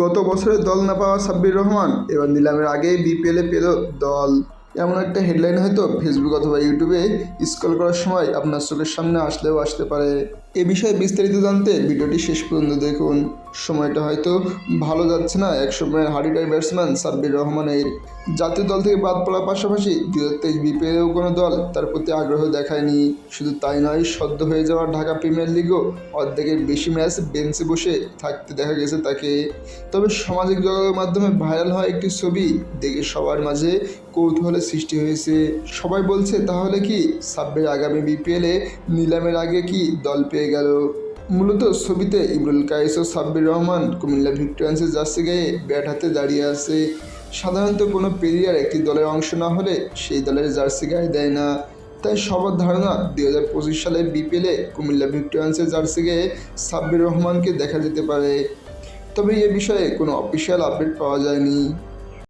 গত বছরে দল না পাওয়া সাব্বির রহমান, এবার নিলামের আগে বিপিএলে পেল দল। এমন একটা হেডলাইন হয়তো ফেসবুক অথবা ইউটিউবে স্ক্রল করার সময় আপনার চোখের সামনে আসলেও আসতে পারে। এ বিষয়ে বিস্তারিত জানতে ভিডিওটি শেষ পর্যন্ত দেখুন। সময়টা হয়তো ভালো যাচ্ছে না এক সময়ের হার্ডিটার ব্যাটসম্যান সাব্বির রহমানের। জাতীয় দল থেকে বাদ পড়ার পাশাপাশি দু হাজার তেইশ বিপিএলেও কোনো দল তার প্রতি আগ্রহ দেখায়নি। শুধু তাই নয়, সদ্য হয়ে যাওয়া ঢাকা প্রিমিয়ার লিগও অর্ধেকের বেশি ম্যাচ বেঞ্চে বসে থাকতে দেখা গেছে তাকে। তবে সামাজিক যোগাযোগের মাধ্যমে ভাইরাল হওয়া একটি ছবি দেখে সবার মাঝে কৌতূহলের সৃষ্টি হয়েছে। সবাই বলছে, তাহলে কি সাব্বির আগামী বিপিএলে নিলামের আগে কি দল পেয়ে গেল। মূলত ছবিতে ইমরুল কায়েস ও সাব্বির রহমান কুমিল্লা ভিক্টোরিয়ান্সের জার্সি গায়ে ব্যাট হাতে দাঁড়িয়ে আছে। সাধারণত কোনো প্লেয়ার একটি দলের অংশ না হলে সেই দলের জার্সি গায়ে দেয় না। তাই সবার ধারণা দুই হাজার পঁচিশ সালে বিপিএলে কুমিল্লা ভিক্টোরিয়ান্সের জার্সি গায়ে সাব্বির রহমানকে দেখা যেতে পারে। তবে এ বিষয়ে কোনো অফিসিয়াল আপডেট পাওয়া যায়নি।